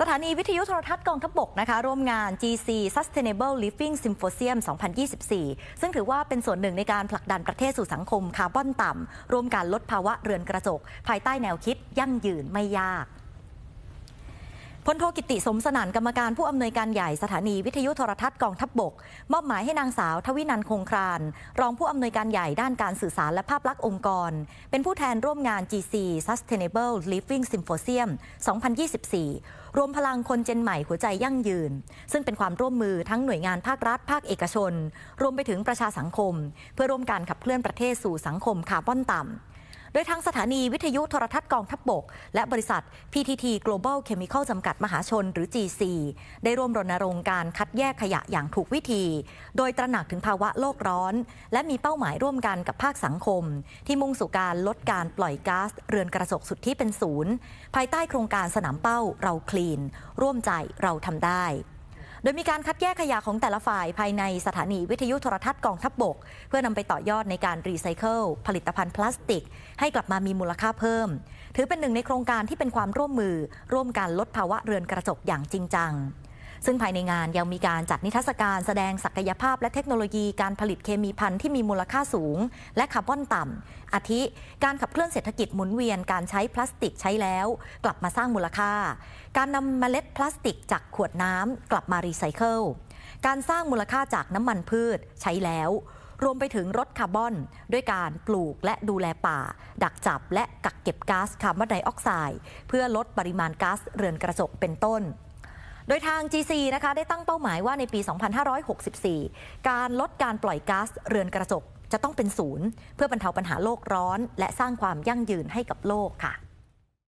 สถานีวิทยุโทรทัศน์กองทัพบกนะคะร่วมงาน GC Sustainable Living Symposium 2024 ซึ่งถือว่าเป็นส่วนหนึ่งในการผลักดันประเทศสู่สังคมคาร์บอนต่ำร่วมการลดภาวะเรือนกระจก ภายใต้แนวคิดยั่งยืนไม่ยาก พลโทกิติสมสนานกรรมการผู้อำนวยการใหญ่สถานีวิทยุโทรทัศน์กองทัพบบก มอบหมายให้นางสาวทวินันคงคราน รองผู้อำนวยการใหญ่ด้านการสื่อสารและภาพลักษณ์องค์กร เป็นผู้แทนร่วมงาน GC Sustainable Living Symposium 2024 รวมพลังคนเจนใหม่หัวใจยั่งยืน ซึ่งเป็นความร่วมมือทั้งหน่วยงานภาครัฐ ภาคเอกชน รวมไปถึงประชาสังคม เพื่อร่วมการขับเคลื่อนประเทศสู่สังคมคาร์บอนต่ำ ดยทางสถานีวิทยุโทรทัศน์กองทัพบบก และบริษัท PTT Global Chemical จำกัดมหาชนหรือ GC ได้ร่วมรณรงค์การคัดแยกขยะอย่างถูกวิธี โดยตระหนักถึงภาวะโลกร้อน และมีเป้าหมายร่วมกันกับภาคสังคม ที่มุ่งสู่การลดการปล่อยก๊าซเรือนกระจกสุดที่เป็นศูนย์ ภายใต้โครงการสนามเป้าเราคลีน ร่วมใจเราทำได้ ดยมีการคัดแยกขยะของแต่ละฝ่ายภายในสถานีวิทยุโทรทัศน์กองทัพบบก เพื่อนำไปต่อยอดในการรีไซเคิลผลิตภัณฑ์พลาสติก ให้กลับมามีมูลค่าเพิ่ม ถือเป็นหนึ่งในโครงการที่เป็นความร่วมมือ ร่วมกันลดภาวะเรือนกระจกอย่างจริงจัง ซึ่งภายในงานยังมีการจัดนิทรรศการแสดงศักยภาพและเทคโนโลยีการผลิตเคมีภัณฑ์ที่มีมูลค่าสูง และคาร์บอนต่ำอาทิ การขับเคลื่อนเศรษฐกิจหมุนเวียนการใช้พลาสติกใช้แล้ว กลับมาสร้างมูลค่า การนำเมล็ดพลาสติกจากขวดน้ำกลับมารีไซเคิลการสร้างมูลค่าจากน้ำมันพืชใช้แล้ว รวมไปถึงลดคาร์บอน ด้วยการปลูกและดูแลป่า ดักจับและกักเก็บก๊าซคาร์บอนไดออกไซด์เพื่อลดปริมาณก๊าซเรือนกระจกเป็นต้น โดยทาง GC นะคะได้ตั้งเป้าหมายว่าในปี 2564 การลดการปล่อยก๊าซเรือนกระจกจะต้องเป็นศูนย์ เพื่อบรรเทาปัญหาโลกร้อน และสร้างความยั่งยืนให้กับโลกค่ะ